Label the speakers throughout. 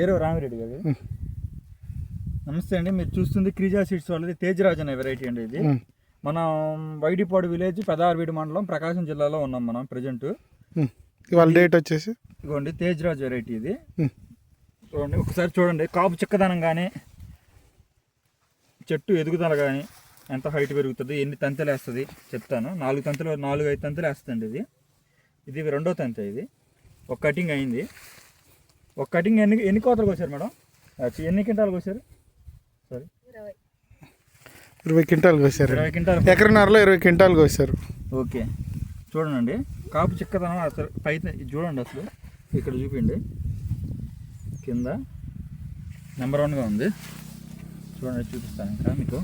Speaker 1: ఏరో రామిరెడ్డి గారు. నమస్తే అండి మీరు చూస్తుంది క్రీజా సీడ్స్ వాళ్ళది తేజరాజ్ అనే వెరైటీ అండి ఇది. మనం వైడిపాడు విలేజ్ పెదారవీడి మండలం ప్రకాశం జిల్లాలో ఉన్నాం మనం ప్రజెంట్.
Speaker 2: ఇవాళ డేట్ వచ్చేసి?
Speaker 1: ఇదిగోండి తేజరాజ్ వెరైటీ ఇది. చూడండి ఒకసారి చూడండి కాపు చిక్కదనం కానీ చెట్టు ఎదుగుదల కానీ ఎంత హైట్ పెరుగుతుంది ఎన్ని తంతెలు వేస్తుంది చెప్తాను. నాలుగు తంతులు నాలుగు ఐదు తంతులు వేస్తుందండి ఇది. ఇది రెండో తంతె ఇది. ఒక కటింగ్ అయింది. ఒక కటింగ్ ఎన్ని ఎన్ని కోతలు కోసారు మేడం? ఎన్ని క్వింటాలు కోసారు సారీ
Speaker 2: ఇరవై. క్వింటాలు కోసారు
Speaker 1: ఇరవై క్వింటాలు
Speaker 2: ఎకరన్నరలో ఇరవై క్వింటాలు కోసారు
Speaker 1: ఓకే. చూడండి. కాపు చిక్కదనం అసలు పై ఇది చూడండి అసలు. ఇక్కడ చూపిండి కింద నెంబర్ వన్గా ఉంది. చూడండి చూపిస్తాను ఇంకా మీకు.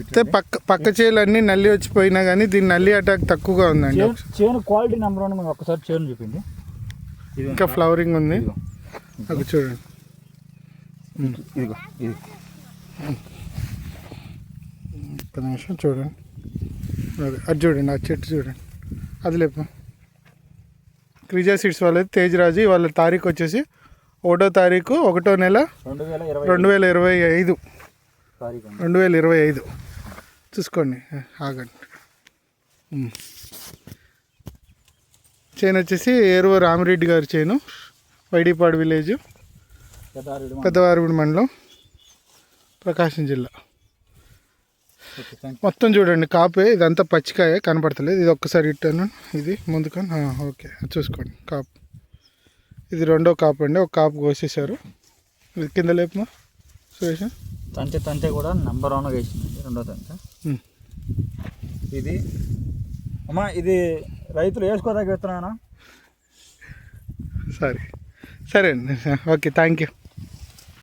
Speaker 2: అయితే పక్క పక్క చేలు అన్ని నల్లి వచ్చిపోయినా కానీ దీని నల్లి అటాక్ తక్కువగా ఉందండి.
Speaker 1: చేను క్వాలిటీ నెంబర్ వన్ ఉంది. ఒక్కసారి చేను చూపిండి ఇది
Speaker 2: ఇంకా ఫ్లవరింగ్ ఉంది. అది చూడండి.
Speaker 1: ఇదిగో ఇది.
Speaker 2: ఒక్క నిమిషం చూడండి. అది అది చూడండి ఆ చెట్టు చూడండి. అది లేపు క్రిజా సీడ్స్ వాళ్ళది తేజ్రాజు వాళ్ళ తారీఖు వచ్చేసి ఒకటో తారీఖు ఒకటో నెల
Speaker 1: రెండు వేల ఇరవై
Speaker 2: ఐదు. రెండు వేల ఇరవై ఐదు. చూసుకోండి ఆగండి. చైన్ వచ్చేసి ఏరువ రామిరెడ్డి గారి చైను వైడిపాడు విలేజ్ పెద్దవారిపూడి మండలం ప్రకాశం జిల్లా. మొత్తం చూడండి కాపే ఇదంతా పచ్చికాయ కనపడతలేదు. ఇది ఒక్కసారి ఇట్టాను ఇది ముందుకొని ఆ, ఓకే చూసుకోండి కాపు. ఇది రెండో కాపు అండి ఒక కాపు కోసేసారు ఇది కింద లేపమా సురేష్?
Speaker 1: తంతె తంతె కూడా నెంబర్ వన్గా వేసిందండి రెండో తంతె. ఇది అమ్మా ఇది రైతులు వేసుకోదాకా విత్తనానా?
Speaker 2: సరే. సరే అండి. Okay thank you